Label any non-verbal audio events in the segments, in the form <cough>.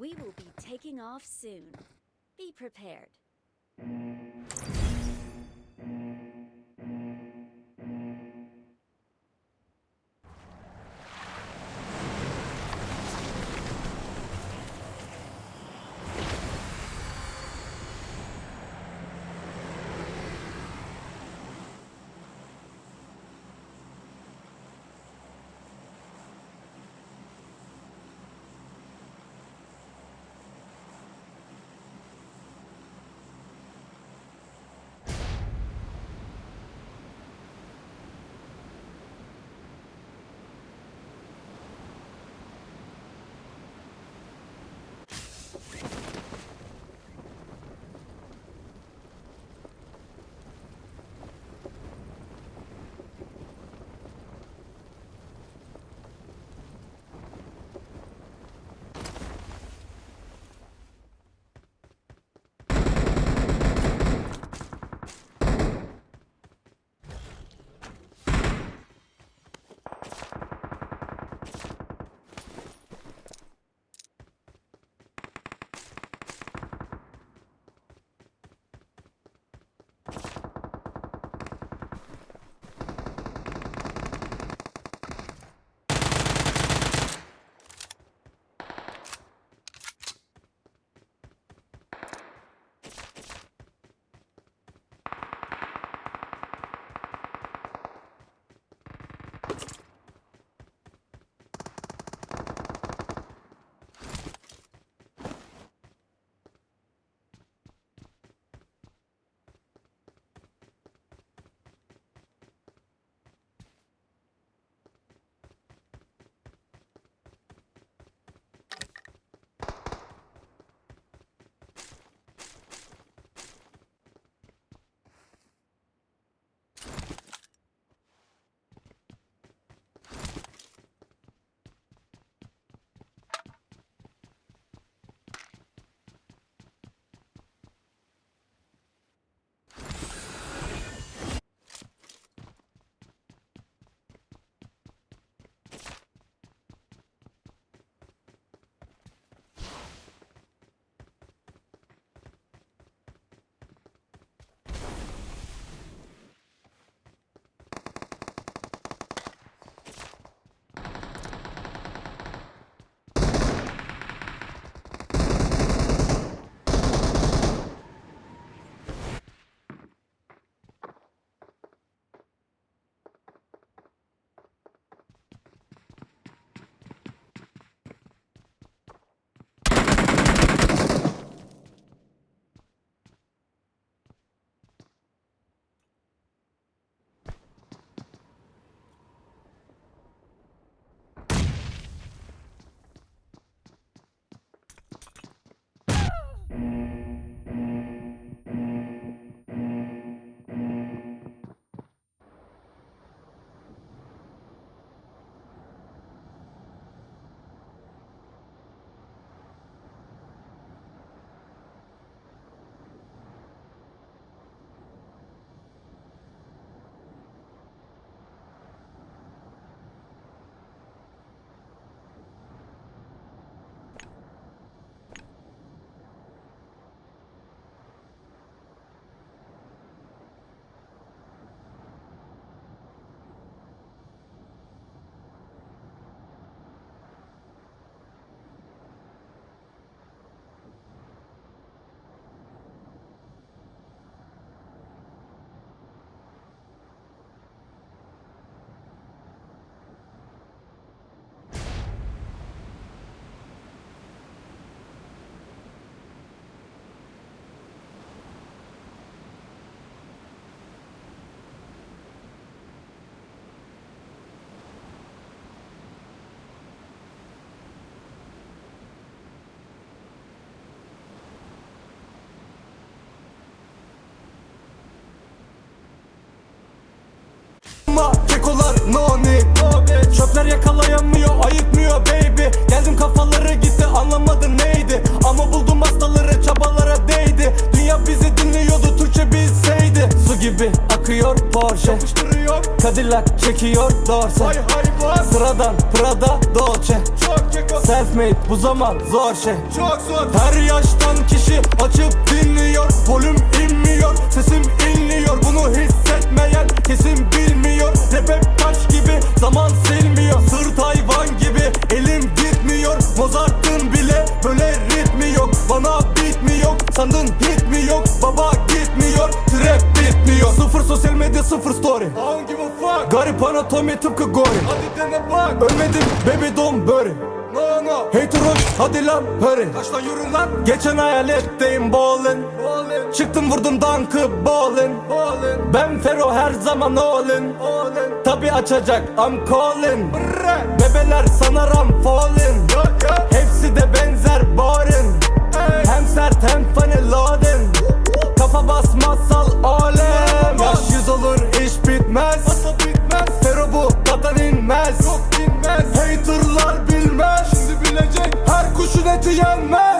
We will be taking off soon. Be prepared. Çöpler yakalayamıyor ayıkmıyor baby. Geldim kafaları gitti anlamadı neydi? Ama buldum hastaları çabalara değdi. Dünya bizi dinliyordu Türkçe bilseydi. Su gibi akıyor Porsche. Cadillac çekiyor Dorse. Sıradan Prada Dolce Çok keko Self made bu zaman zor şey. Çok zor. Her yaştan kişi açıp dinliyor. Volüm inmiyor sesim inliyor. Bunu hissetmeyen kesin bilmiyor. Rap hep taş gibi zaman silmiyor. Sırt hayvan gibi elim gitmiyor. Mozart'ın bile böyle ritmi yok. Bana beat mi yok sandın hit mi yok? Baba gitmiyor trap bitmiyor. Sıfır sosyal medya sıfır story. Don't give a fuck? Garip anatomi tıpkı Gori. Hadi dene bak. Ölmedim baby don't worry Hater hoş hadi lan hurry. Kaç lan yürü lan. Geçen hayaletteyim ballin. Ballin. Çıktım vurdum dankı ballin. Ballin. Ben Fero her zaman Ballin Tabi açacak I'm calling Bebeler sanarım falling Ya ya Hepsi de benzer boring Hey. Hem sert hem funny loading Kafa basmazsal alem Yaş yüz olur iş bitmez Her kuşun eti yenmez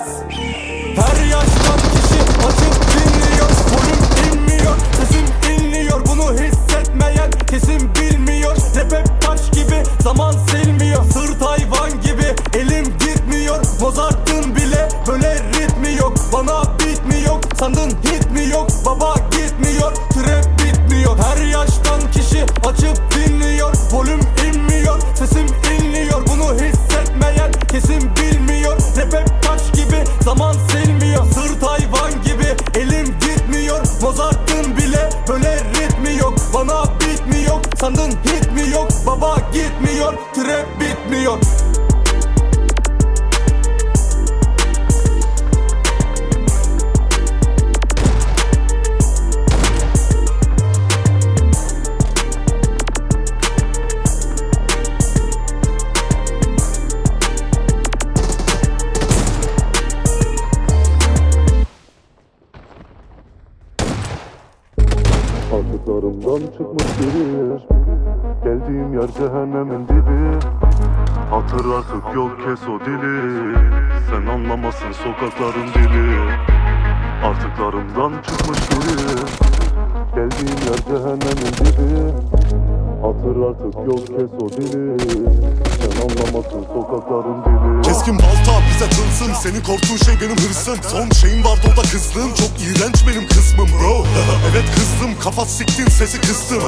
Biri Geldiğim yer cehennemin dibi. Hatır artık yol kes o dili. Sen anlamasın sokakların dili. Artıklarımdan çıkmış biri Geldiğim yer cehennemin dibi. Hatır artık yol kes o dili anlamasın sokakların dili. Keskin balta bize tılsım Senin korktuğun şey benim hırsım. Son şeyim vardı o da kızlığım. Çok iğrenç benim kısmım bro. <laughs> Evet kızdım. Kafa siktin sesi kıstım.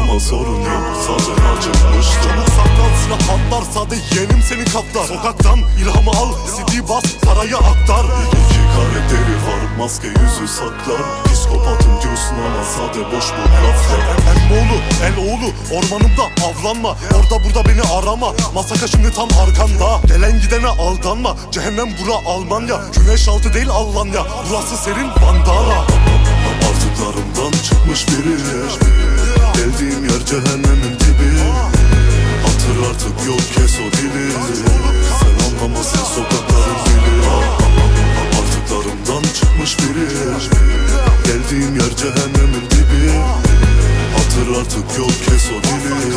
Ama sorun yok zaten acıkmıştım. Çabuk saklan silah patlar Sade yeğenim senin kaplar. Sokaktan ilhamı al CD bas parayı aktar. İki karakteri var maske yüzü saklar. Psikopatım diyorsun ama sade boş bu laflar. El oğlu, el oğlu Ormanımda avlanma. Orada burada beni arama Masaka şimdi tam arkanda. Gelen gidene aldanma. Cehennem bura Almanya. Güneş altı değil Almanya. Burası serin bandana. Artıklarımdan çıkmış biri. Geldiğim yer cehennemin dibi. Hatır artık yol kes o dili. Sen anlamasın sokakların dili. Artıklarımdan çıkmış biri. Geldiğim yer cehennemin dibi. Hatır artık yol kes o dili.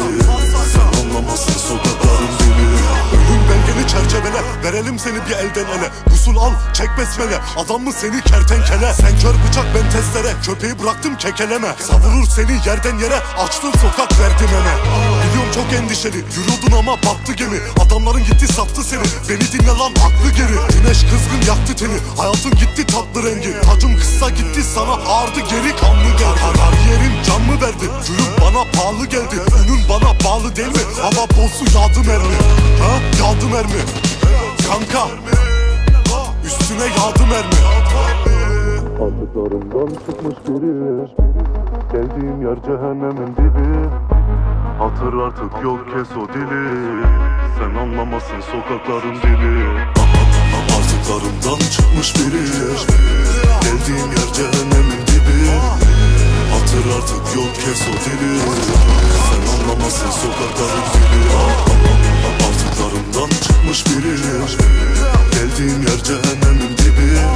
Sen anlamasın sokakların dili. Ölüm belgeni çerçevele Verelim seni bir elden ele. Usul al çek besmele. Adam mı seni kertenkele? Sen kör bıçak ben testere. Köpeği bıraktım kekeleme. Savurur seni yerden yere Açtın sokak verdin ele Biliyorum çok endişeli Yürüyordun ama battı gemi. Adamların gitti sattı seni. Beni dinle lan aklı geri. Güneş kızgın yaktı teni. Hayatın gitti tatlı rengi. Tacım kısa gitti sana ağırdı geri kanlı geldi. Kariyerin can mı verdi? Gülüm bana pahalı geldi. Ünün bana bağlı değil mi Hava bozu yağdı mermi Ha? Yağdı mermi Kanka. Üstüne yağdı mermi Artıklarımdan çıkmış biri. Geldiğim yer cehennemin dibi. Hatır artık yol kes o dili. Sen anlamasın sokakların dili. Artıklarımdan çıkmış biri. Geldiğim yer cehennemin Hatır artık yol kes o dili Sen anlamasın sokakların dili Artıklarımdan çıkmış biri. Geldiğim yer cehennemin dibi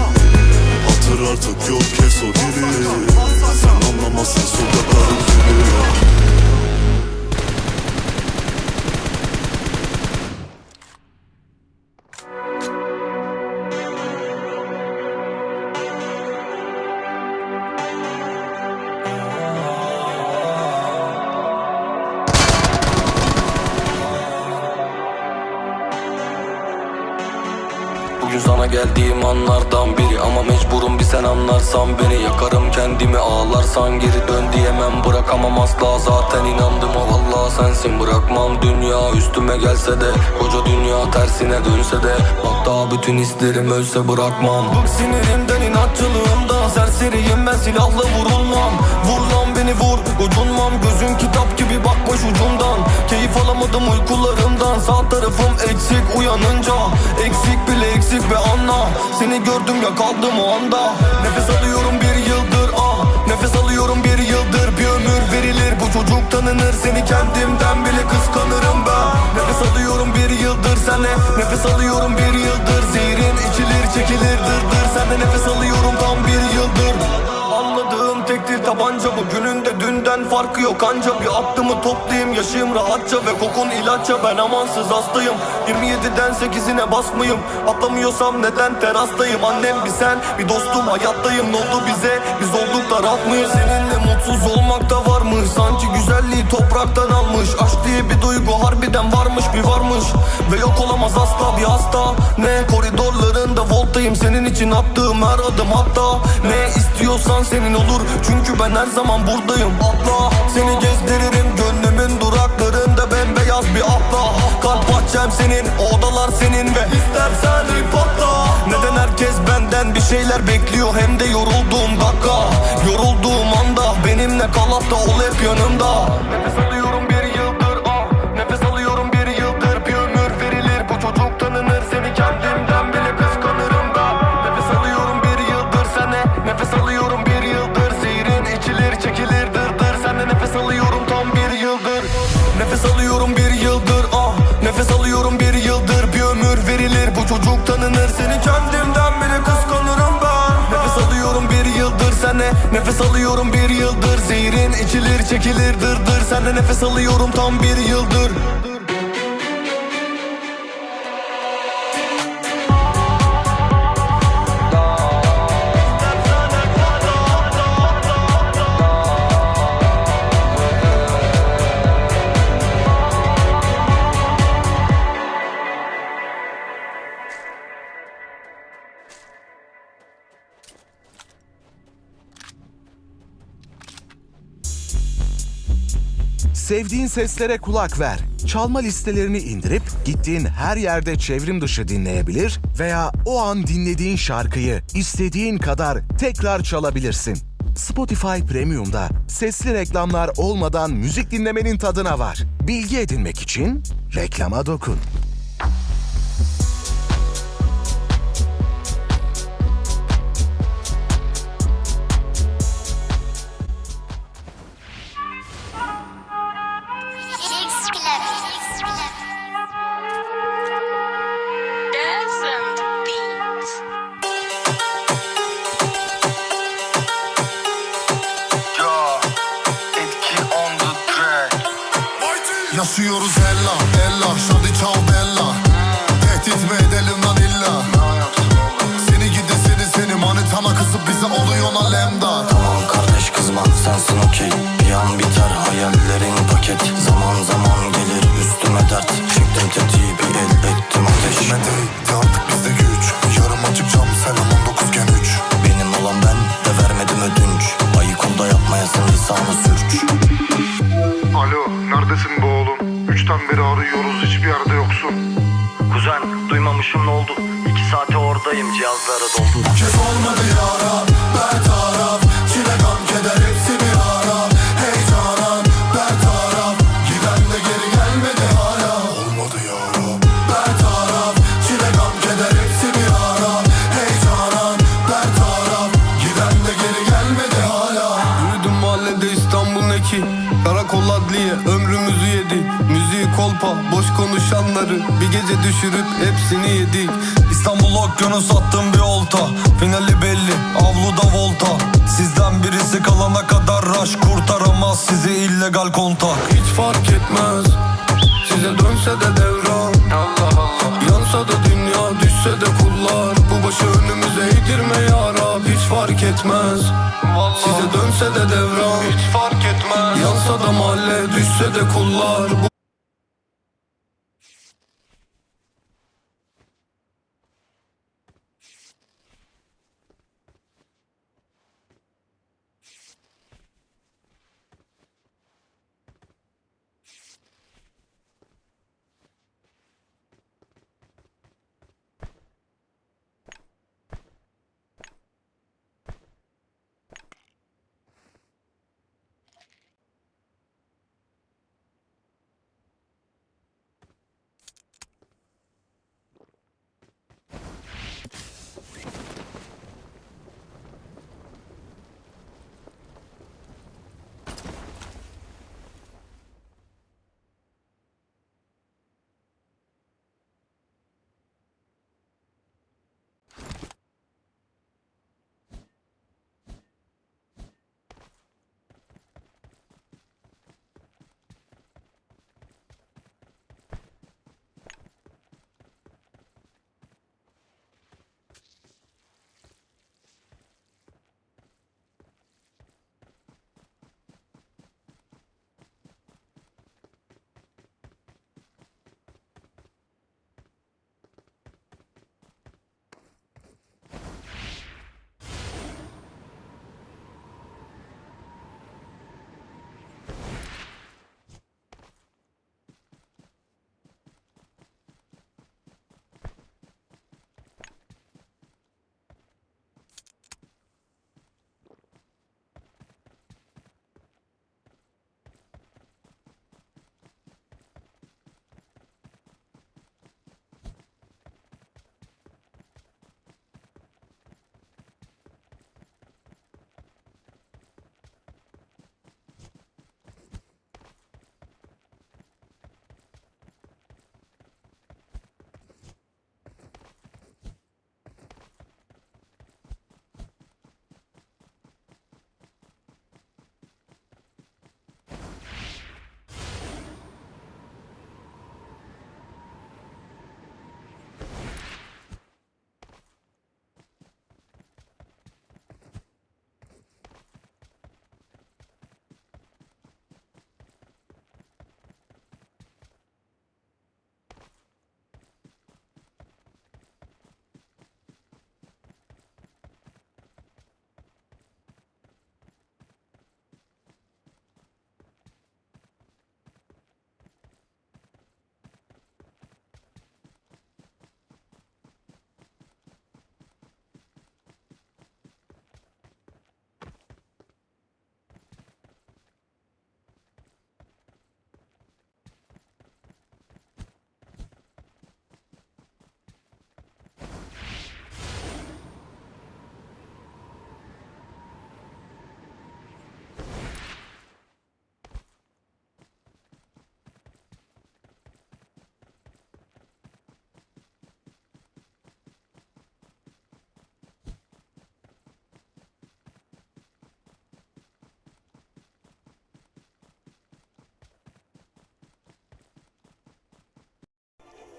geldiğim anlardan biri Ama mecburum bir sen anlarsan beni. Yakarım kendimi ağlarsan geri dön diyemem. Bırakamam asla zaten inandım o vallahi sensin. Bırakmam dünya üstüme gelse de Koca dünya tersine dönse de. Hatta bütün hislerim ölse bırakmam. Bık sinirimden inatçılığımdan Serseriyim ben silahla vurulmam. Vur lan beni vur ucunmam. Gözün kitap gibi bakmış ucundan. Keyif alamadım uykularımdan. Sağ tarafım eksik uyanınca. Eksik bile eksik be anla. Seni gördüm ya kaldım o anda. Nefes alıyorum bir yıldır ah. Nefes alıyorum bir yıldır. Bir ömür verilir. Bu çocuk tanınır Seni kendimden bile kıskanırım ben. Nefes alıyorum bir yıldır sene Nefes alıyorum bir yıldır. Zehrin içilir çekilir dırdır. Senden nefes alıyorum tam bir yıldır Tektir tabanca Bugünün de dünden farkı yok anca. Bir aklımı toplayayım yaşayayım rahatça Ve kokun ilaçça. Ben amansız hastayım. 27'den 8'ine basmayım Atlamıyorsam neden terastayım? Annem bir sen bir dostum hayattayım. Ne oldu bize? Biz olduk da rahat mıyız? Seninle mutsuz olmak da var mı? Sanki güzelliği topraktan almış. Aşk diye bir duygu harbiden varmış bir varmış. Ve yok olamaz asla bir hasta. Ne koridorlarında voltayım Senin için attığım her adım hatta. Ne istiyorsan senin olur. Çünkü ben her zaman buradayım. Atla. Seni gezdiririm Gönlümün duraklarında bembeyaz bir atla. Kalp bahçem senin odalar senin Ve istersen ip atla. Neden herkes benden bir şeyler bekliyor? Hem de yorulduğum dakika. Yorulduğum anda benimle kal hatta ol hep yanımda. Nefes alıyorum Nefes alıyorum bir yıldır. Zehrin içilir çekilir dırdır. Senden nefes alıyorum tam bir yıldır Sevdiğin seslere kulak ver. Çalma listelerini indirip gittiğin her yerde çevrim dışı dinleyebilir veya o an dinlediğin şarkıyı istediğin kadar tekrar çalabilirsin. Spotify Premium'da sesli reklamlar olmadan müzik dinlemenin tadına var. Bilgi edinmek için reklama dokun. Konuşanları Bir gece düşürüp hepsini yedik. İstanbul okyanus attım bir olta Finali belli avluda volta. Sizden birisi kalana kadar raş Kurtaramaz sizi illegal kontak. Hiç fark etmez Size dönse de devran. Allah Allah. Yansa da dünya düşse de kullar. Bu başı önümüze eğdirme ya Rab Hiç fark etmez. Size dönse de devran. Hiç fark etmez. Yansa da mahalle düşse de kullar. Bu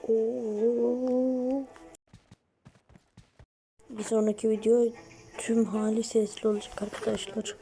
Oo. Bir sonraki video tüm hali sesli olacak arkadaşlar.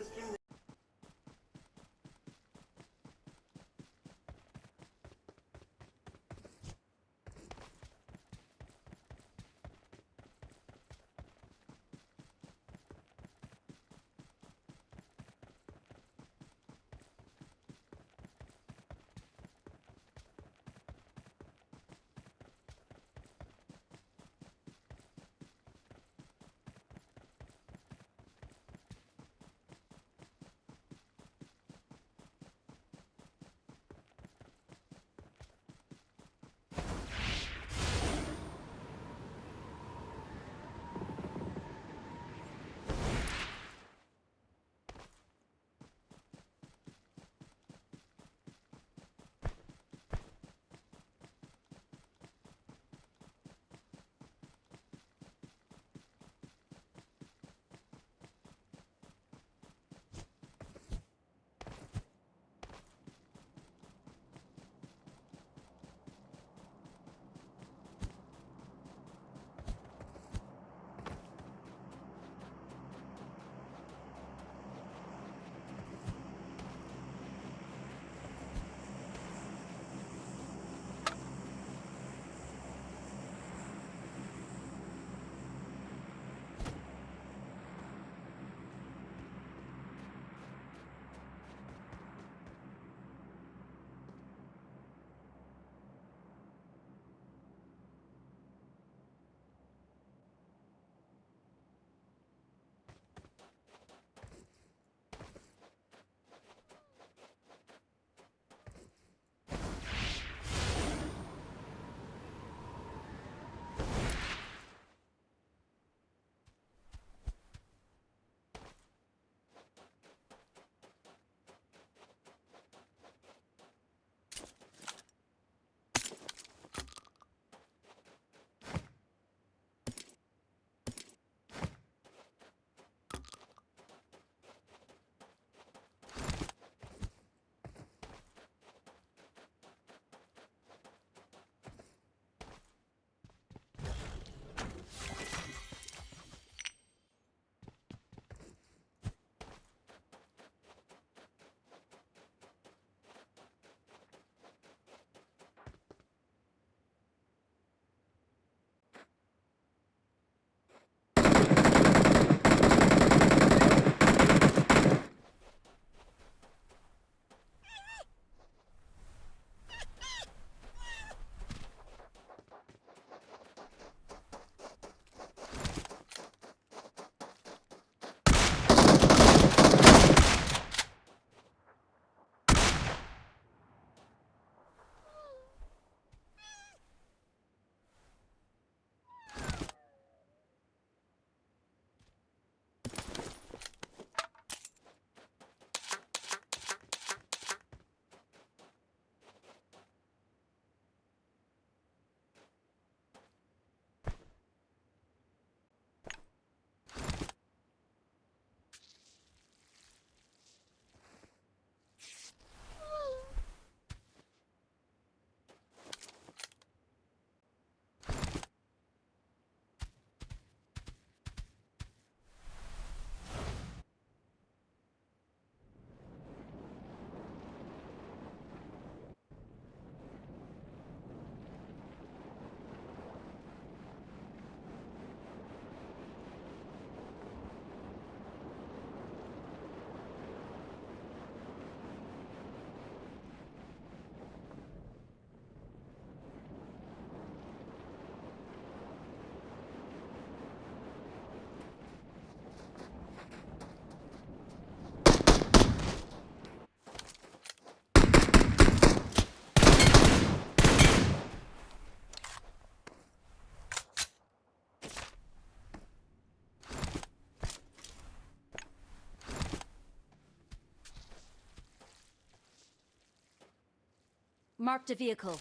Marked a vehicle.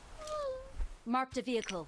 Marked a vehicle.